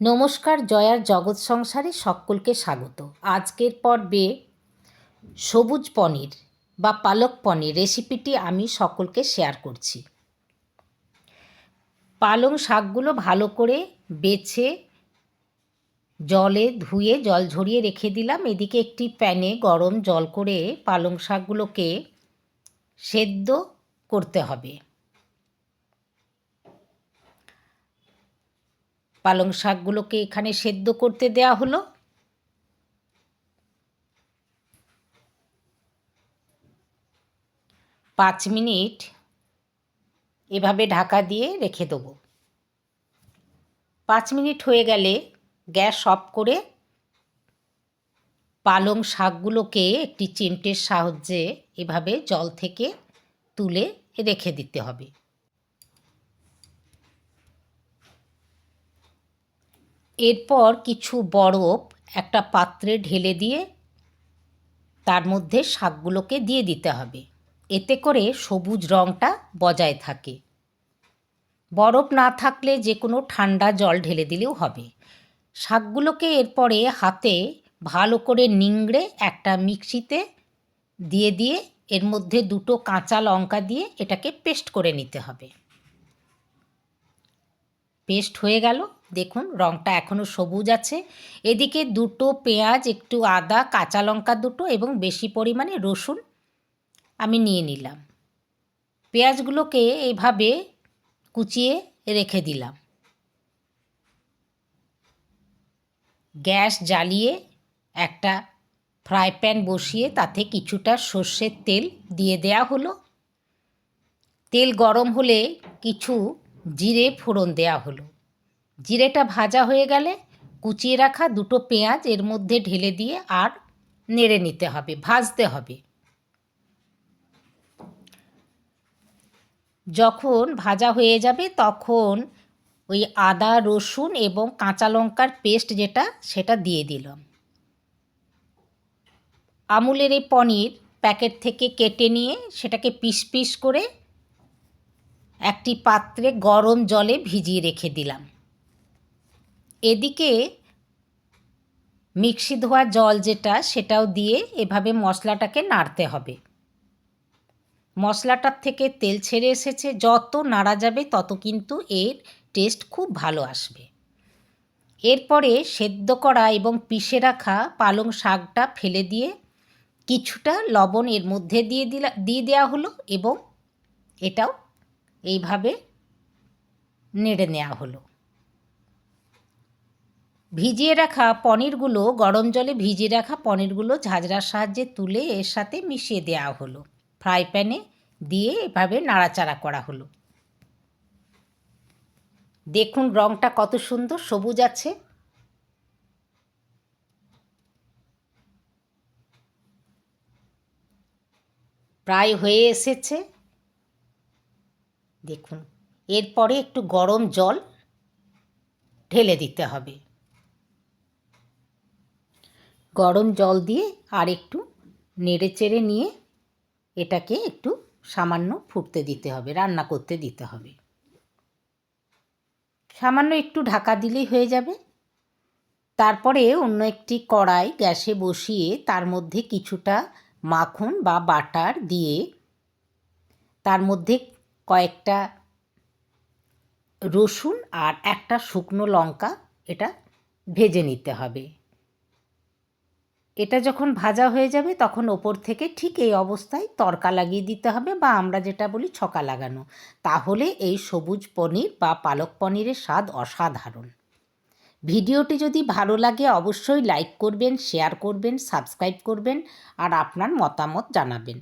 নমস্কার, জয়ার জগৎ সংসারে সকলকে স্বাগত। আজকের পর্বে সবুজ পনির বা পালক পনির রেসিপিটি আমি সকলকে শেয়ার করছি। পালং শাকগুলো ভালো করে বেছে, জলে ধুয়ে, জল ঝরিয়ে রেখে দিলাম। এদিকে একটি প্যানে গরম জল করে পালং শাকগুলোকে সেদ্ধ করতে হবে। পালং শাকগুলোকে এখানে সেদ্ধ করতে দেয়া হলো। পাঁচ মিনিট এভাবে ঢাকা দিয়ে রেখে দেবো। পাঁচ মিনিট হয়ে গেলে গ্যাস অফ করে পালং শাকগুলোকে একটি চিমটের সাহায্যে এভাবে জল থেকে তুলে রেখে দিতে হবে। এরপর কিছু বরফ একটা পাত্রে ঢেলে দিয়ে তার মধ্যে শাকগুলোকে দিয়ে দিতে হবে। এতে করে সবুজ রঙটা বজায় থাকে। বরফ না থাকলে যে কোনো ঠান্ডা জল ঢেলে দিলেও হবে। শাকগুলোকে এরপরে হাতে ভালো করে নিংড়ে একটা মিক্সিতে দিয়ে দিয়ে এর মধ্যে দুটো কাঁচা লঙ্কা দিয়ে এটাকে পেস্ট করে নিতে হবে। পেস্ট হয়ে গেল। দেখুন রঙটা এখনও সবুজ আছে। এদিকে দুটো পেঁয়াজ, একটু আদা, কাঁচা লঙ্কা দুটো এবং বেশি পরিমাণে রসুন আমি নিয়ে নিলাম। পেঁয়াজগুলোকে এইভাবে কুচিয়ে রেখে দিলাম। গ্যাস জ্বালিয়ে একটা ফ্রাই প্যান বসিয়ে তাতে কিছুটা সর্ষের তেল দিয়ে দেয়া হলো। তেল গরম হলে কিছু জিরে ফোড়ন দেয়া হলো। জিরেটা ভাজা হয়ে গেলে কুচিয়ে রাখা দুটো পেঁয়াজ এর মধ্যে ঢেলে দিয়ে আর নেড়ে নিতে হবে, ভাজতে হবে। যখন ভাজা হয়ে যাবে তখন ওই আদা, রসুন এবং কাঁচা লঙ্কার পেস্ট যেটা সেটা দিয়ে দিলাম। আমুলের এই পনির প্যাকেট থেকে কেটে নিয়ে সেটাকে পিস পিস করে একটি পাত্রে গরম জলে ভিজিয়ে রেখে দিলাম। এদিকে মিক্সি ধোয়া জল যেটা, সেটাও দিয়ে এভাবে মশলাটাকে নাড়তে হবে। মশলাটার থেকে তেল ছেড়ে এসেছে, যত নাড়া যাবে তত কিন্তু এর টেস্ট খুব ভালো আসবে। এরপরে সেদ্ধ করা এবং পিষে রাখা পালং শাকটা ফেলে দিয়ে কিছুটা লবণ এর মধ্যে দিয়ে দিলা, দিয়ে দেওয়া হলো এবং এটাও এইভাবে নেড়ে নেওয়া হলো। ভিজিয়ে রাখা পনিরগুলো, গরম জলে ভিজিয়ে রাখা পনিরগুলো ঝাঁঝরার সাহায্যে তুলে এর সাথে মিশিয়ে দেওয়া হলো। ফ্রাই প্যানে দিয়ে এভাবে নাড়াচাড়া করা হলো। দেখুন রঙটা কত সুন্দর, সবুজ আছে। প্রায় হয়ে এসেছে। দেখুন, এরপরে একটু গরম জল ঢেলে দিতে হবে। গরম জল দিয়ে আর একটু নেড়ে চেড়ে নিয়ে এটাকে একটু সামান্য ফুটতে দিতে হবে, রান্না করতে দিতে হবে। সামান্য একটু ঢাকা দিলেই হয়ে যাবে। তারপরে অন্য একটি কড়াই গ্যাসে বসিয়ে তার মধ্যে কিছুটা মাখন বা বাটার দিয়ে তার মধ্যে কয়েকটা রসুন আর একটা শুকনো লঙ্কা এটা ভেজে নিতে হবে। এটা যখন ভাজা হয়ে যাবে তখন ওপর থেকে ঠিক এই অবস্থায় তরকা লাগিয়ে দিতে হবে বা আমরা যেটা বলি ছকা লাগানো। তাহলে এই সবুজ পনির বা পালক পনিরের স্বাদ অসাধারণ। ভিডিওটি যদি ভালো লাগে অবশ্যই লাইক করবেন, শেয়ার করবেন, সাবস্ক্রাইব করবেন আর আপনার মতামত জানাবেন।